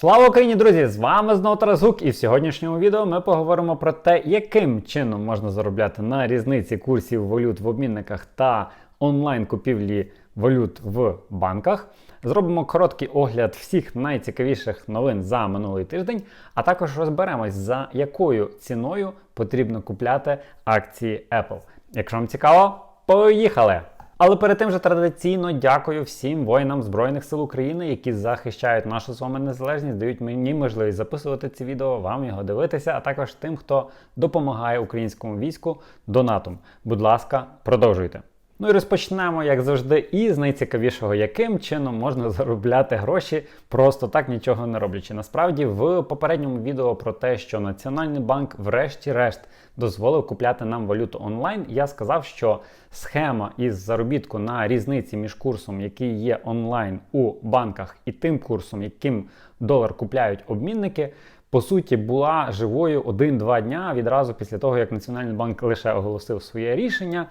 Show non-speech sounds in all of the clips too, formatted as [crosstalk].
Слава Україні, друзі! З вами знову Тарас і в сьогоднішньому відео ми поговоримо про те, яким чином можна заробляти на різниці курсів валют в обмінниках та онлайн купівлі валют в банках. Зробимо короткий огляд всіх найцікавіших новин за минулий тиждень, а також розберемось, за якою ціною потрібно купляти акції Apple. Якщо вам цікаво, поїхали! Але перед тим же традиційно дякую всім воїнам Збройних сил України, які захищають нашу з вами незалежність, дають мені можливість записувати ці відео, вам його дивитися, а також тим, хто допомагає українському війську донатом. Будь ласка, продовжуйте. Ну і розпочнемо, як завжди, із найцікавішого, яким чином можна заробляти гроші, просто так нічого не роблячи. Насправді, в попередньому відео про те, що Національний банк, врешті-решт, дозволив купляти нам валюту онлайн, я сказав, що схема із заробітку на різниці між курсом, який є онлайн у банках, і тим курсом, яким долар купляють обмінники. По суті, була живою один-два дня відразу після того, як Національний банк лише оголосив своє рішення.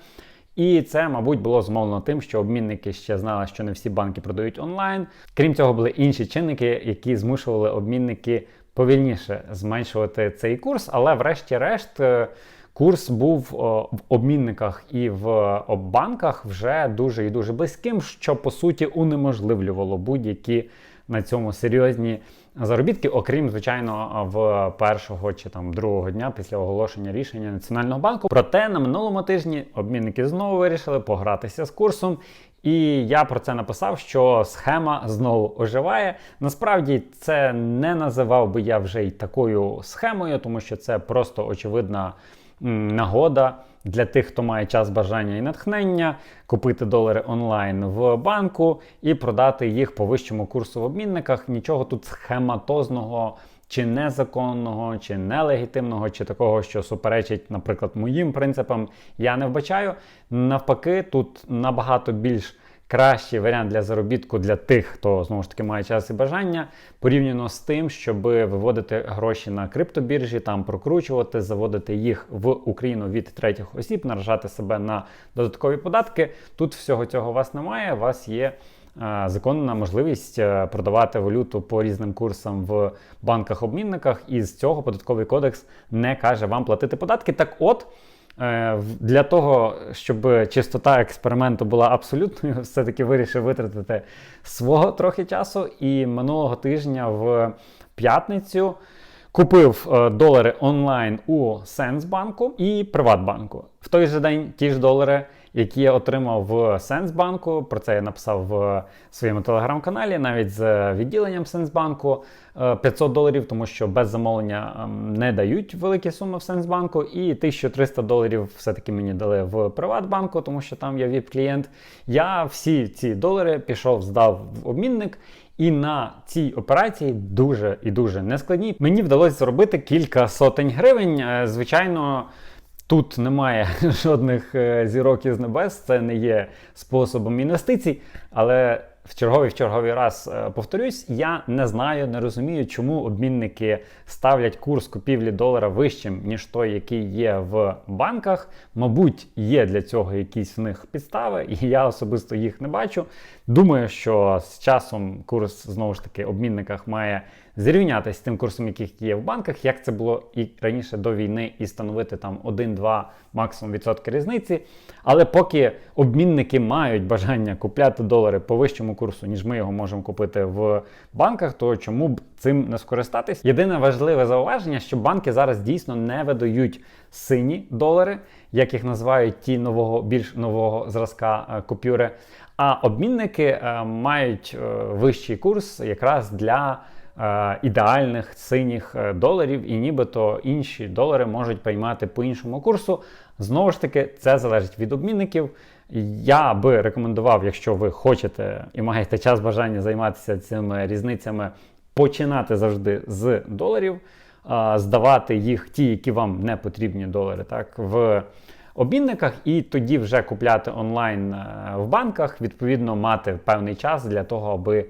І це, мабуть, було змовлено тим, що обмінники ще знали, що не всі банки продають онлайн. Крім цього, були інші чинники, які змушували обмінники повільніше зменшувати цей курс. Але, врешті-решт, е, курс був о, в обмінниках і в банках вже дуже і дуже близьким, що по суті унеможливлювало будь-які на цьому серйозні заробітки, окрім звичайно, в першого чи там другого дня після оголошення рішення Національного банку. Проте на минулому тижні обмінники знову вирішили погратися з курсом. І я про це написав, що схема знову оживає. Насправді це не називав би я вже й такою схемою, тому що це просто очевидна нагода для тих, хто має час бажання і натхнення, купити долари онлайн в банку і продати їх по вищому курсу в обмінниках. Нічого тут схематозного. Чи незаконного, чи нелегітимного, чи такого, що суперечить, наприклад, моїм принципам, я не вбачаю. Навпаки, тут набагато більш кращий варіант для заробітку для тих, хто знову ж таки має час і бажання, порівняно з тим, щоб виводити гроші на криптобіржі, там прокручувати, заводити їх в Україну від третіх осіб, наражати себе на додаткові податки. Тут всього цього у вас немає. У вас є. Законна можливість е, продавати валюту по різним курсам в банках-обмінниках, і з цього податковий кодекс не каже вам платити податки. Так от Е, для того, щоб чистота експерименту була абсолютною, [laughs] все-таки вирішив витратити свого трохи часу. І минулого тижня в п'ятницю купив е, долари онлайн у Сенсбанку і Приватбанку. В той же день ті ж долари які я отримав в Сенсбанку. Про це я написав в своєму телеграм-каналі, навіть з відділенням Сенсбанку 500 доларів, тому що без замовлення ем, не дають великі суми в Сенсбанку. І 1300 доларів все-таки мені дали в Приватбанку, тому що там я ВІП-клієнт. Я всі ці долари пішов, здав в обмінник. І на цій операції дуже і дуже нескладній. Мені вдалося зробити кілька сотень гривень. Е, звичайно, Тут немає [laughs] жодних е, зірок із небес, це не є способом інвестицій, але в черговий в черговий раз е, повторюсь, я не знаю, не розумію, чому обмінники ставлять курс купівлі долара вищим, ніж той, який є в банках. Мабуть, є для цього якісь в них підстави, і я особисто їх не бачу. Думаю, що з часом курс знову ж таки обмінниках має зрівнятися з тим курсом, який є в банках, як це було і раніше до війни, і становити там 1-2 максимум відсотки різниці. Але поки обмінники мають бажання купляти долари по вищому курсу, ніж ми його можемо купити в банках, то чому б цим не скористатись? Єдине важливе зауваження, що банки зараз дійсно не видають сині долари, як їх називають ті нового більш нового зразка е, купюри. А обмінники е, мають е, вищий курс якраз для ідеальних синіх е, доларів, і нібито інші долари можуть приймати по іншому курсу. Знову ж таки, це залежить від обмінників. Я би рекомендував, якщо ви хочете і маєте час бажання займатися цими різницями, починати завжди з доларів, здавати їх, ті, які вам не потрібні долари, так, в обмінниках, і тоді вже купляти онлайн е, в банках, відповідно, мати певний час для того, аби е,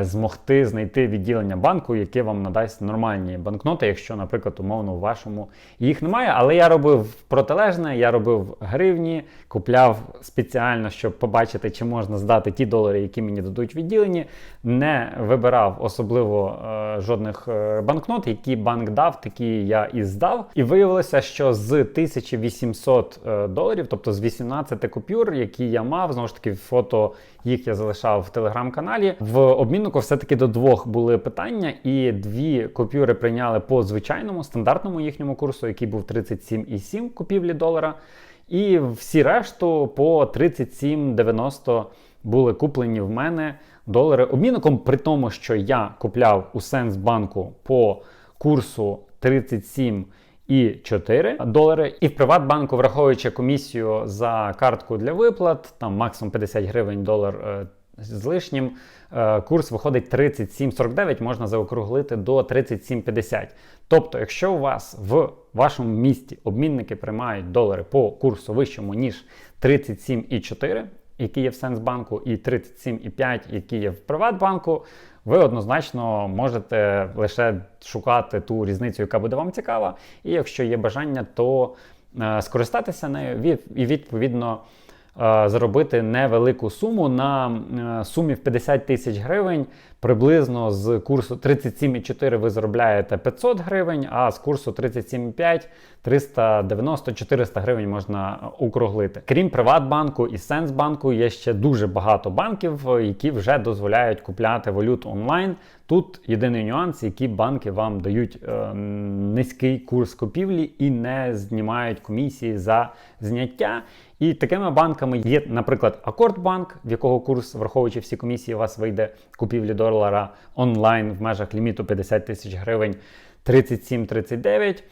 змогти знайти відділення банку, яке вам надасть нормальні банкноти, якщо, наприклад, умовно у вашому їх немає. Але я робив протилежне, я робив гривні, купляв спеціально, щоб побачити, чи можна здати ті долари, які мені дадуть відділені. Не вибирав особливо е, жодних е, банкнот, які банк дав, такі я і здав. І виявилося, що з 1800 е, доларів, тобто з 18 купюр, які я мав, знову ж таки, фото їх я залишав в телеграм-каналі. В обміннику все-таки до двох були питання, і дві купюри прийняли по звичайному стандартному їхньому курсу, який був 37,7 купівлі долара. І всі решту по 37,90 були куплені в мене долари обмінником, при тому, що я купляв у Сенсбанку по курсу 37 і 4 долари. І в Приватбанку, враховуючи комісію за картку для виплат, там максимум 50 гривень долар е, з лишнім, е, курс виходить 37,49, можна заокруглити до 37,50. Тобто, якщо у вас в вашому місті обмінники приймають долари по курсу вищому, ніж 37,4, який є в Сенсбанку, і 37,5, який є в Приватбанку, ви однозначно можете лише шукати ту різницю, яка буде вам цікава. І якщо є бажання, то е, скористатися нею і відповідно заробити невелику суму на е, сумі в 50 тисяч гривень. Приблизно з курсу 37,4 ви заробляєте 500 гривень, а з курсу 37,5 390-400 гривень можна округлити. Крім Приватбанку і Сенсбанку, є ще дуже багато банків, які вже дозволяють купляти валюту онлайн. Тут єдиний нюанс, які банки вам дають е, низький курс купівлі і не знімають комісії за зняття. І такими банками є, наприклад, Акордбанк, в якого курс, враховуючи всі комісії, у вас вийде купівлі долара онлайн в межах ліміту 50 тисяч гривень 37-39.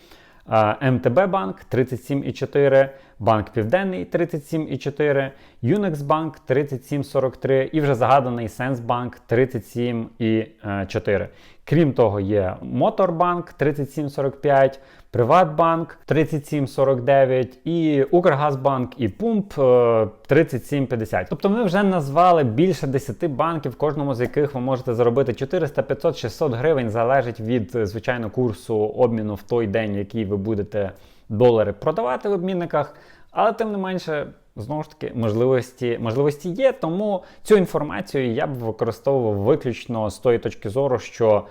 МТБ банк 37,4, Банк Південний 37,4, Юнекс банк 37,43 і вже загаданий Сенсбанк 37,4. Крім того, є Моторбанк 37,45, Приватбанк 37,49 і Укргазбанк і Пумп е, 37,50. Тобто ми вже назвали більше 10 банків, в кожному з яких ви можете заробити 400, 500, 600 гривень, залежить від е, звичайно курсу обміну в той день, який ви будете долари продавати в обмінниках. Але тим не менше, знову ж таки, можливості, можливості є, тому цю інформацію я б використовував виключно з тої точки зору, що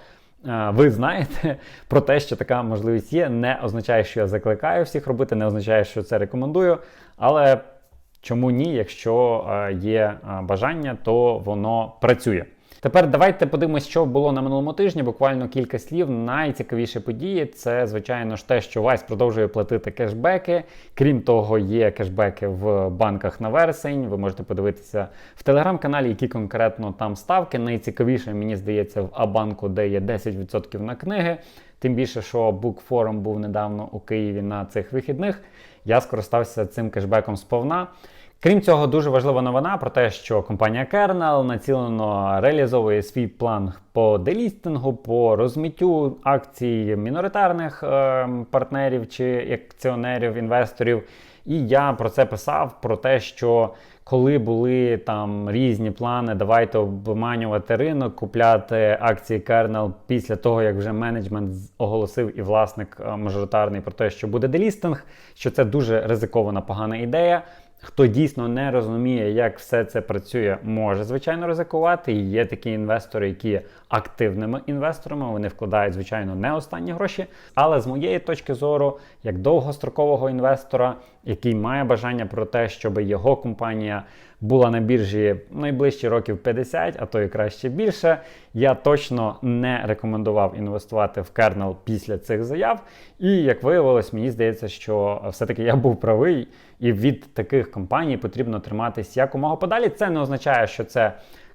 е, ви знаєте [laughs] про те, що така можливість є. Не означає, що я закликаю всіх робити, не означає, що це рекомендую. Але чому ні, якщо е, є е, бажання, то воно працює. Тепер давайте подивимось, що було на минулому тижні. Буквально кілька слів. Найцікавіші події це, звичайно ж, те, що Вайс продовжує платити кешбеки. Крім того, є кешбеки в банках на вересень. Ви можете подивитися в телеграм-каналі, які конкретно там ставки. Найцікавіше, мені здається, в Абанку, де є 10% на книги. Тим більше, що букфорум був недавно у Києві на цих вихідних. Я скористався цим кешбеком сповна. Крім цього, дуже важлива новина про те, що компанія Kernel націлено реалізовує свій план по делістингу, по розміттю акцій міноритарних е, партнерів чи акціонерів, інвесторів. І я про це писав: про те, що коли були там різні плани, давайте обманювати ринок, купляти акції Kernel після того, як вже менеджмент оголосив і власник е, мажоритарний про те, що буде делістинг, що це дуже ризикована погана ідея. Хто дійсно не розуміє, як все це працює, може звичайно ризикувати. І є такі інвестори, які є активними інвесторами. Вони вкладають, звичайно, не останні гроші. Але з моєї точки зору, як довгострокового інвестора, який має бажання про те, щоб його компанія була на біржі найближчі років 50, а то і краще більше, я точно не рекомендував інвестувати в Kernel після цих заяв. І як виявилось, мені здається, що все-таки я був правий, і від таких компаній потрібно триматись якомога подалі. Це не означає, що це.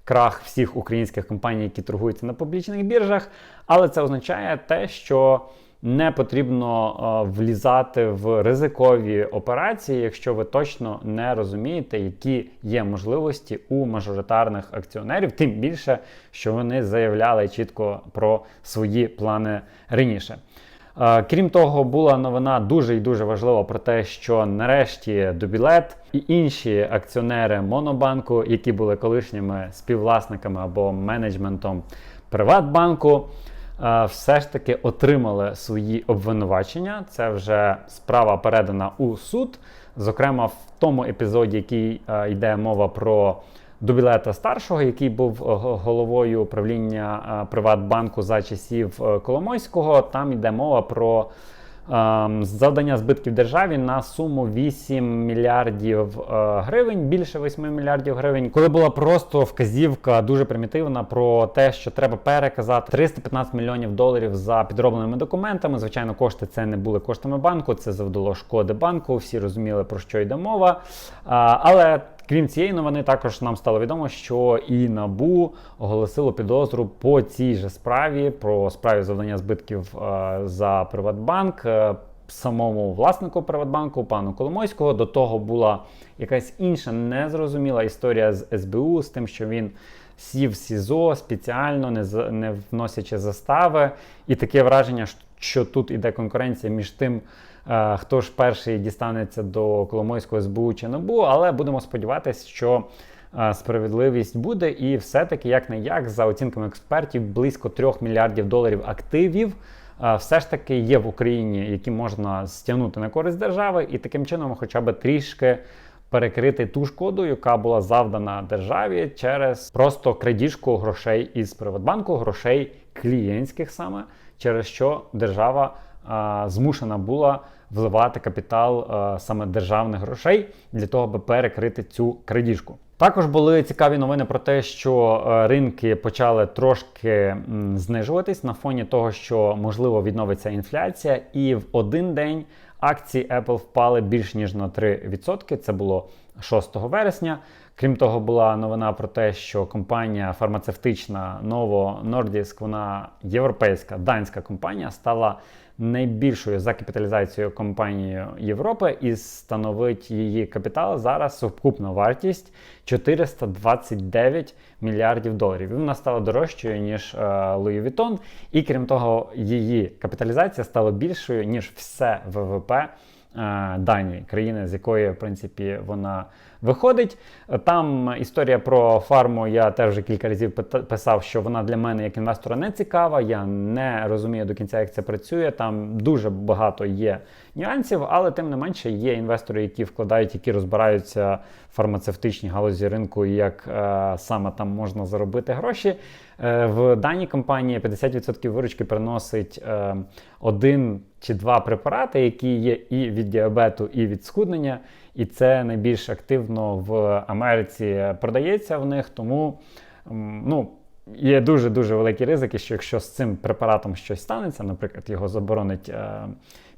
Крах всіх українських компаній, які торгуються на публічних біржах, але це означає те, що не потрібно е, влізати в ризикові операції, якщо ви точно не розумієте, які є можливості у мажоритарних акціонерів, тим більше, що вони заявляли чітко про свої плани раніше. Е, Крім того, була новина дуже і дуже важлива про те, що нарешті Дубілет і інші акціонери Монобанку, які були колишніми співвласниками або менеджментом Приватбанку, е, все ж таки отримали свої обвинувачення. Це вже справа передана у суд. Зокрема, в тому епізоді, який е, йде мова про Дубілета старшого, який був е, головою управління е, Приватбанку за часів е, Коломойського, там йде мова про ем, завдання збитків державі на суму 8 мільярдів гривень, більше 8 мільярдів гривень, коли була просто вказівка дуже примітивна про те, що треба переказати 315 мільйонів доларів за підробленими документами. Звичайно, кошти це не були коштами банку, це завдало шкоди банку. Всі розуміли про що йде мова. Але Крім цієї новини, також нам стало відомо, що і НАБУ оголосило підозру по цій же справі про справі завдання збитків е, за Приватбанк. е, Самому власнику Приватбанку, пану Коломойського, до того була якась інша незрозуміла історія з СБУ, з тим, що він сів СІЗО спеціально, не, не вносячи застави. І таке враження, що тут іде конкуренція між тим, хто ж перший дістанеться до Коломойського СБУ чи НАБУ, але будемо сподіватися, що е, справедливість буде, і все-таки, як не як, за оцінками експертів, близько 3 мільярдів доларів активів. е, Все ж таки є в Україні, які можна стягнути на користь держави, і таким чином, хоча б трішки перекрити ту шкоду, яка була завдана державі через просто крадіжку грошей із Приватбанку, грошей клієнтських саме, через що держава змушена була вливати капітал саме державних грошей для того, аби перекрити цю крадіжку. Також були цікаві новини про те, що е, ринки почали трошки знижуватись на фоні того, що можливо відновиться інфляція, і в один день акції Apple впали більш ніж на 3%. Це було 6 вересня. Крім того, була новина про те, що компанія фармацевтична Novo Nordisk, вона європейська данська компанія, стала найбільшою за капіталізацією компанією Європи і становить її капітал зараз сукупна вартість 429 мільярдів доларів. Вона стала дорожчою ніж е, Louis Vuitton. І крім того, її капіталізація стала більшою ніж все ВВП е, Данії, країни, з якої в принципі вона виходить. Там історія про фарму. Я теж вже кілька разів писав, що вона для мене як інвестора не цікава. Я не розумію до кінця, як це працює. Там дуже багато є нюансів, але тим не менше є інвестори, які вкладають, які розбираються в фармацевтичній галузі ринку, і як е, саме там можна заробити гроші. Е, в даній компанії 50% виручки приносить е, один чи два препарати, які є і від діабету, і від схуднення. І це найбільш активно в Америці продається в них. Тому ну, є дуже дуже великі ризики, що якщо з цим препаратом щось станеться, наприклад, його заборонить е,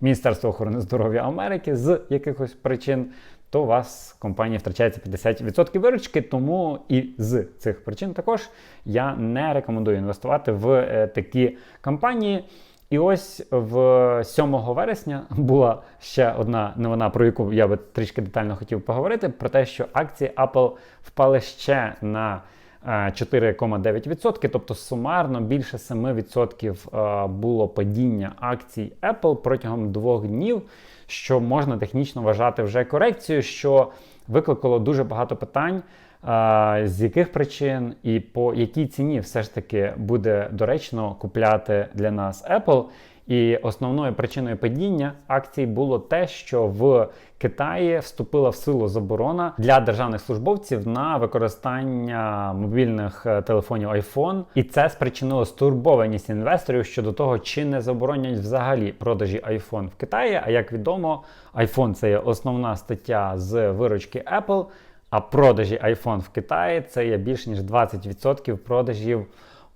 Міністерство охорони здоров'я Америки з якихось причин. То у вас компанія втрачається 50% виручки, тому і з цих причин також я не рекомендую інвестувати в е, такі компанії. І ось в 7 вересня була ще одна новина, про яку я би трішки детально хотів поговорити, про те, що акції Apple впали ще на е, 4,9%, тобто сумарно більше 7% е, було падіння акцій Apple протягом двох днів, що можна технічно вважати вже корекцією, що викликало дуже багато питань. З яких причин і по якій ціні все ж таки буде доречно купляти для нас Apple. І основною причиною падіння акцій було те, що в Китаї вступила в силу заборона для державних службовців на використання мобільних е, телефонів iPhone, і це спричинило стурбованість інвесторів щодо того, чи не заборонять взагалі продажі iPhone в Китаї. А як відомо, iPhone це є основна стаття з виручки Apple. А продажі iPhone в Китаї це є більш ніж 20% продажів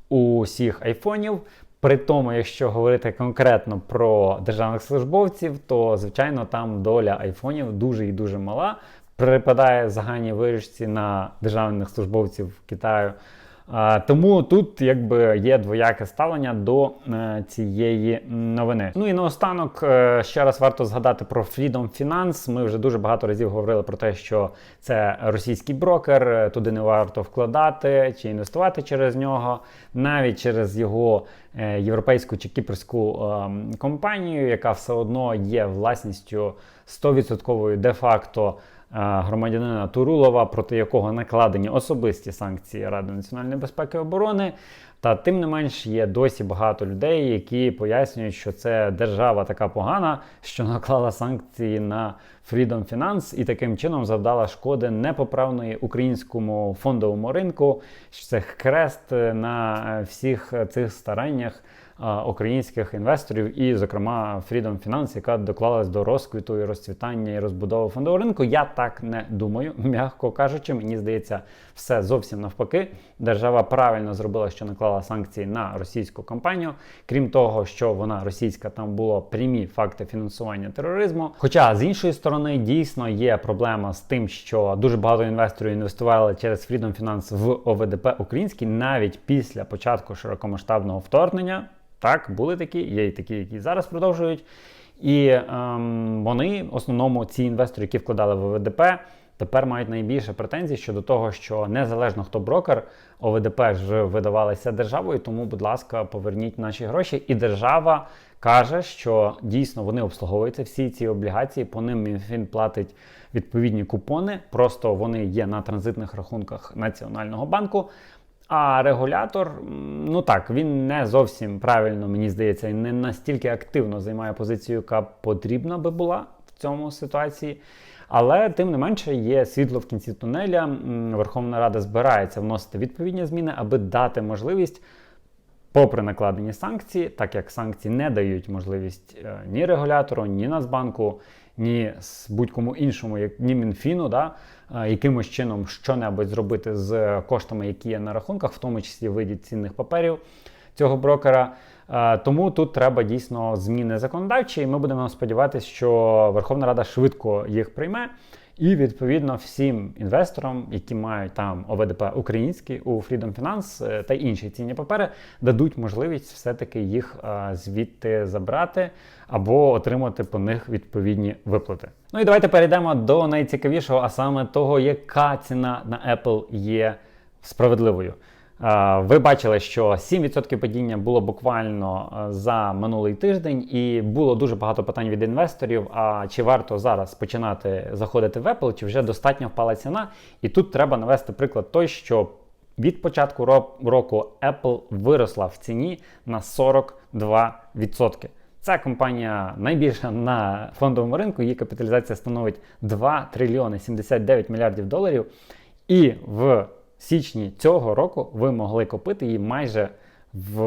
усіх айфонів. При тому, якщо говорити конкретно про державних службовців, то звичайно там доля айфонів дуже і дуже мала. Припадає загальній виручці на державних службовців Китаю Тому тут якби є двояке ставлення до е, цієї новини. Ну і наостанок е, ще раз варто згадати про Freedom Finance. Ми вже дуже багато разів говорили про те, що це російський брокер, е, туди не варто вкладати чи інвестувати через нього, навіть через його європейську чи кіпрську компанію, яка все одно є власністю 100% де-факто. Е, громадянина Турулова, проти якого накладені особисті санкції Ради національної безпеки і оборони. Та тим не менш є досі багато людей, які пояснюють, що це держава така погана, що наклала санкції на Freedom Finance і таким чином завдала шкоди непоправної українському фондовому ринку. що Це хрест на е, всіх цих стараннях українських інвесторів, і, зокрема, Freedom Finance, яка доклалась до розквіту і розцвітання і розбудови фондового ринку. Я так не думаю, [laughs] м'яко кажучи, мені здається, все зовсім навпаки. Держава правильно зробила, що наклала санкції на російську компанію. Крім того, що вона російська, там було прямі факти фінансування тероризму. Хоча з іншої сторони дійсно є проблема з тим, що дуже багато інвесторів інвестували через Freedom Finance в ОВДП український навіть після початку широкомасштабного вторгнення. Так, були такі, є і такі, які зараз продовжують. І ем, вони, основному, ці інвестори, які вкладали в ОВДП, тепер мають найбільше претензій щодо того, що незалежно хто брокер, ОВДП ж видавалися державою, тому, будь ласка, поверніть наші гроші. І держава каже, що дійсно вони обслуговуються всі ці облігації, по ним він платить відповідні купони, просто вони є на транзитних рахунках Національного банку. А регулятор, ну так, він не зовсім правильно, мені здається, і не настільки активно займає позицію, яка потрібна би була в цьому ситуації. Але тим не менше є світло в кінці тунеля. Верховна Рада збирається вносити відповідні зміни, аби дати можливість, попри накладені санкції, так як санкції не дають можливість е, ні регулятору, ні Нацбанку ні будь-кому іншому, як ні Мінфіну, да, якимось чином що-небудь зробити з коштами, які є на рахунках, в тому числі виді цінних паперів цього брокера. Тому тут треба дійсно зміни законодавчі, і ми будемо сподіватися, що Верховна Рада швидко їх прийме. І відповідно всім інвесторам, які мають там ОВДП український у Freedom Finance е, та інші цінні папери, дадуть можливість все-таки їх звідти забрати або отримати по них відповідні виплати. Ну і давайте перейдемо до найцікавішого, а саме того, яка ціна на Apple є справедливою. Ви бачили, що 7% падіння було буквально за минулий тиждень, і було дуже багато питань від інвесторів. А чи варто зараз починати заходити в Apple, чи вже достатньо впала ціна? І тут треба навести приклад той, що від початку року Apple виросла в ціні на 42%. Ця компанія найбільша на фондовому ринку, її капіталізація становить 2 трильйони 79 мільярдів доларів. І в січні цього року ви могли купити її майже в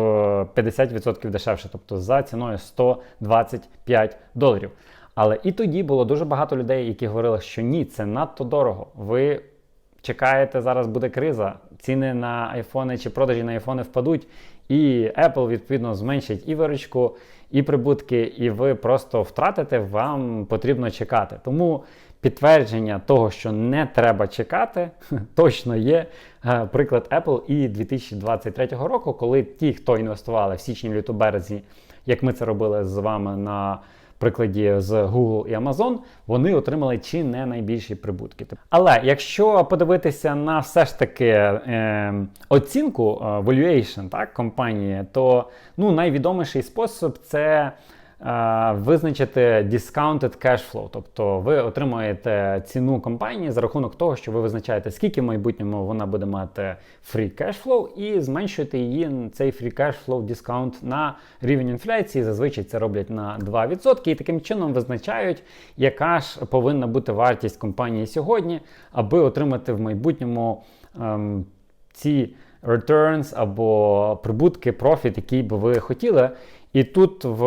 50% дешевше, тобто за ціною 125 доларів. Але і тоді було дуже багато людей, які говорили, що ні, це надто дорого. Ви чекаєте, зараз буде криза, ціни на айфони чи продажі на айфони впадуть, і Apple відповідно зменшить і виручку, і прибутки, і ви просто втратите, вам потрібно чекати. Тому підтвердження того, що не треба чекати, [laughs] точно є е, приклад Apple і 2023 року, коли ті, хто інвестували в січні люту березні, як ми це робили з вами на прикладі з Google і Amazon, вони отримали чи не найбільші прибутки. Але якщо подивитися на все ж таки е, оцінку valuation так, компанії, то ну, найвідоміший спосіб це визначити discounted cash flow, тобто ви отримуєте ціну компанії за рахунок того, що ви визначаєте, скільки в майбутньому вона буде мати free cash flow, і зменшуєте її цей free cash flow дискаунт на рівень інфляції. Зазвичай це роблять на 2%, і таким чином визначають, яка ж повинна бути вартість компанії сьогодні, аби отримати в майбутньому ем, ці returns або прибутки, профіт, який би ви хотіли. І тут, в,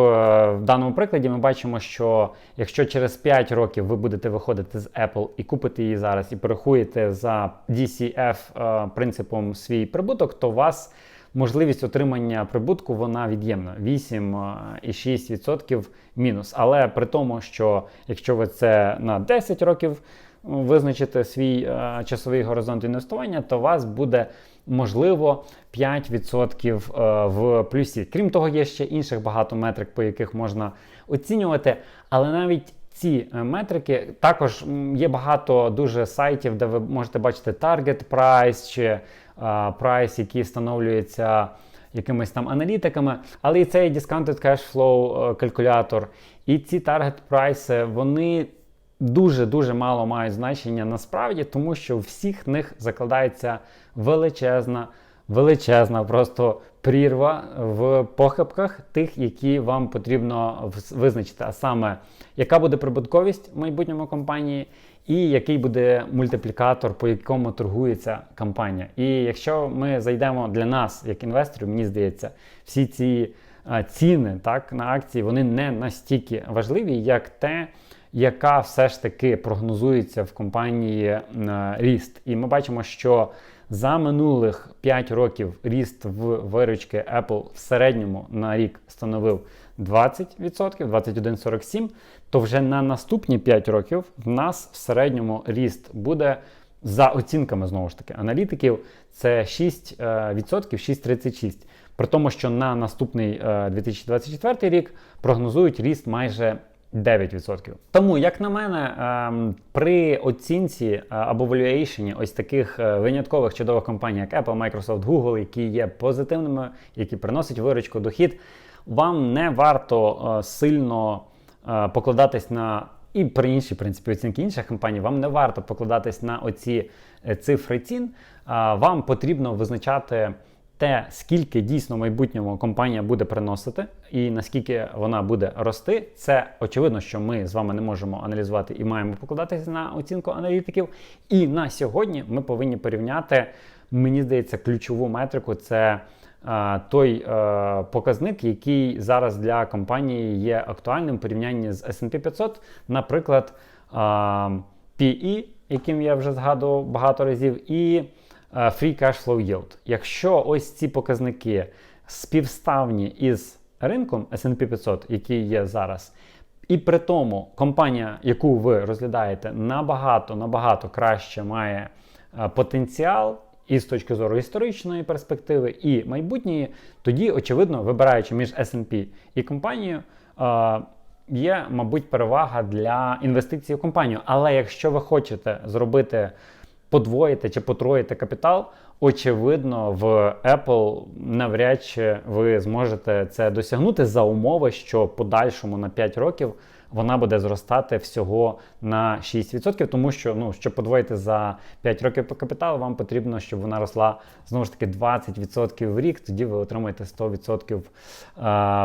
в даному прикладі, ми бачимо, що якщо через 5 років ви будете виходити з Apple і купите її зараз, і порахуєте за DCF е, принципом свій прибуток, то у вас можливість отримання прибутку вона від'ємна 8,6% мінус. Але при тому, що якщо ви це на 10 років визначите свій е, часовий горизонт інвестування, то у вас буде можливо 5% е, в плюсі. Крім того, є ще інших багато метрик, по яких можна оцінювати, але навіть ці е, метрики також є багато дуже сайтів, де ви можете бачити target price чи е, прайс, який встановлюється якимись там аналітиками, але і цей discounted cash flow калькулятор, і ці target прайси, вони дуже-дуже мало мають значення насправді, тому що у всіх них закладається величезна, величезна просто прірва в похибках тих, які вам потрібно визначити. А саме, яка буде прибутковість в майбутньому компанії, і який буде мультиплікатор, по якому торгується компанія. І якщо ми зайдемо для нас, як інвесторів, мені здається, всі ці ціни так, на акції вони не настільки важливі, як те, яка все ж таки прогнозується в компанії е, ріст. І ми бачимо, що за минулих 5 років ріст в виручки Apple в середньому на рік становив 20%, 21,47, то вже на наступні 5 років в нас в середньому ріст буде за оцінками знову ж таки аналітиків, це 6%, е, 6,36%. При тому, що на наступний е, 2024 рік прогнозують ріст майже 9%. Тому, як на мене, ем, при оцінці е, або валюейшені ось таких е, виняткових чудових компаній, як Apple, Microsoft, Google, які є позитивними, які приносять виручку, дохід, вам не варто е, сильно покладатись на. І при іншій принципі оцінки інших компаній, вам не варто покладатись на оці цифри цін. Вам потрібно визначати те, скільки дійсно в майбутньому компанія буде приносити, і наскільки вона буде рости. Це очевидно, що ми з вами не можемо аналізувати і маємо покладатися на оцінку аналітиків. І на сьогодні ми повинні порівняти, мені здається, ключову метрику це. Той е, показник, який зараз для компанії є актуальним в порівнянні з S&P 500, наприклад, а, PE, яким я вже згадував багато разів, і е, Free Cash Flow Yield. Якщо ось ці показники співставні із ринком S&P 500, який є зараз, і при тому компанія, яку ви розглядаєте, набагато набагато краще має е, потенціал і з точки зору історичної перспективи, і майбутньої, тоді, очевидно, вибираючи між S&P і компанією, е, є, мабуть, перевага для інвестицій в компанію. Але якщо ви хочете зробити подвоїти чи потроїти капітал, очевидно, в Apple навряд чи ви зможете це досягнути за умови, що подальшому на 5 років вона буде зростати всього на 6%, тому що ну, щоб подвоїти за 5 років по капіталу, вам потрібно, щоб вона росла знову ж таки 20% в рік. Тоді ви отримаєте 100%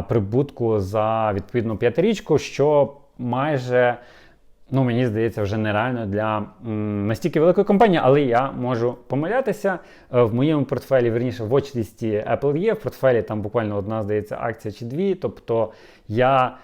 е, прибутку за відповідну п'ятирічку, що майже ну мені здається, вже нереально для м, настільки великої компанії, але я можу помилятися. Е, В моєму портфелі, верніше, в watchlist Apple є, в портфелі там буквально одна, здається, акція чи дві. Тобто я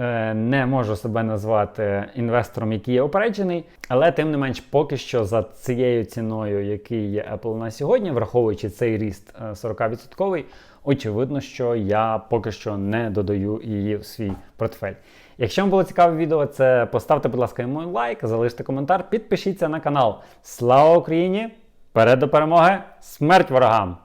е, не можу себе назвати інвестором, який є опереджений, але тим не менш, поки що за цією ціною, який є Apple на сьогодні, враховуючи цей ріст е, 40%, очевидно, що я поки що не додаю її в свій портфель. Якщо вам було цікаве відео, це поставте, будь ласка, йому лайк, залиште коментар, підпишіться на канал. Слава Україні! Вперед до перемоги! Смерть ворогам!